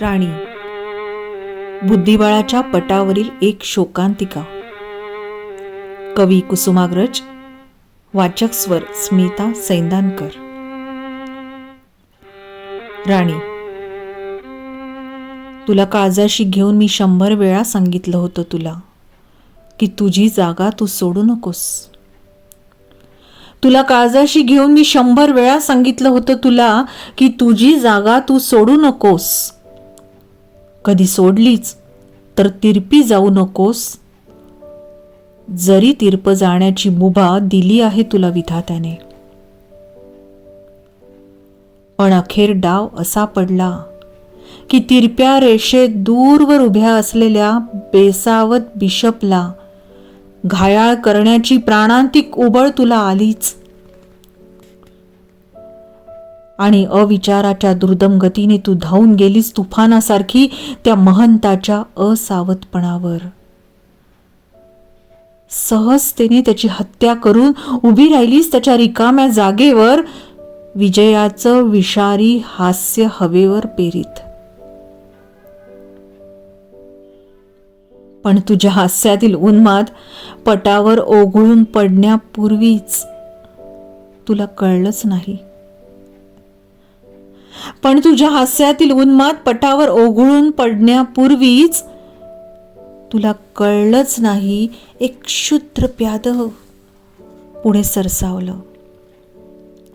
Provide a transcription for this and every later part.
राणी. बुद्धिबळाच्या पटावरील एक शोकांतिका. कवी कुसुमाग्रज वाचक स्वर स्मिता सैंदानकर. राणी. तुला काळजाशी घेऊन मी शंभर वेळा सांगितलं होतं तुला की तुझी जागा तू सोडू नकोस. तुला काळजाशी घेऊन मी शंभर वेळा सांगितलं होतं तुला की तुझी जागा तू सोडू नकोस. कधी सोडलीच तर तिरपी जाऊ नकोस. जरी तिरप जाण्याची मुभा दिली आहे तुला विधात्याने. पण अखेर डाव असा पडला की तिरप्या रेषेत दूरवर उभ्या असलेल्या बेसावत बिशपला घायाळ करण्याची प्राणांतिक उबळ तुला आलीच. आणि अविचाराच्या दुर्दम गतीने तू धावून गेलीस तुफानासारखी त्या महंताच्या असावतपणावर सहजतेने त्याची हत्या करून उभी राहिलीस त्याच्या रिकाम्या जागेवर विजयाचं विषारी हास्य हवेवर पेरीत. पण तुझ्या हास्यातील उन्माद पटावर ओघळून पडण्यापूर्वीच तुला कळलंच नाही. पण तुझ्या हास्यातील उन्माद पटावर ओघळून पडण्यापूर्वीच तुला कळलंच नाही एक क्षुद्र प्याद. पुढे सरसावलं.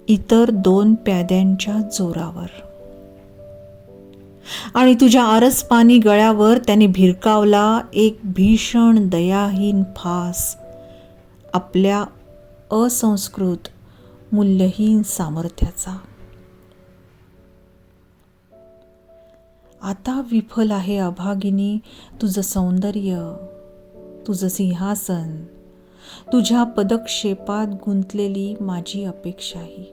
इतर दोन प्याद्यांच्या जोरावर. आणि तुझ्या आरसपानी गळ्यावर त्याने भिरकावला एक भीषण दयाहीन फास. आपल्या असंस्कृत मूल्यहीन सामर्थ्याचा. आता विफल आहे अभागिनी तुझं सौंदर्य तुझं सिंहासन तुझ्या पदक्षेपात गुंतलेली माझी अपेक्षाही.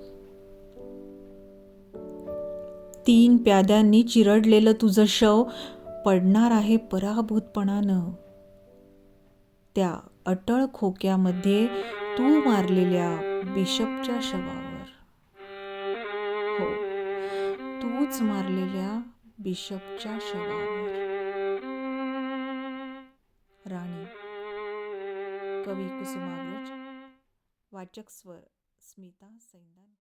तीन प्याद्यांनी चिरडलेलं तुझं शव पडणार आहे पराभूतपणानं. त्या अटळ खोक्यामध्ये तू मारलेल्या बिशपच्या शवावर. हो तूच मारलेल्या बिशपच्या शवावर. राणी. कवी कुसुमाग्रज. वाचक स्वर स्मिता सैंदान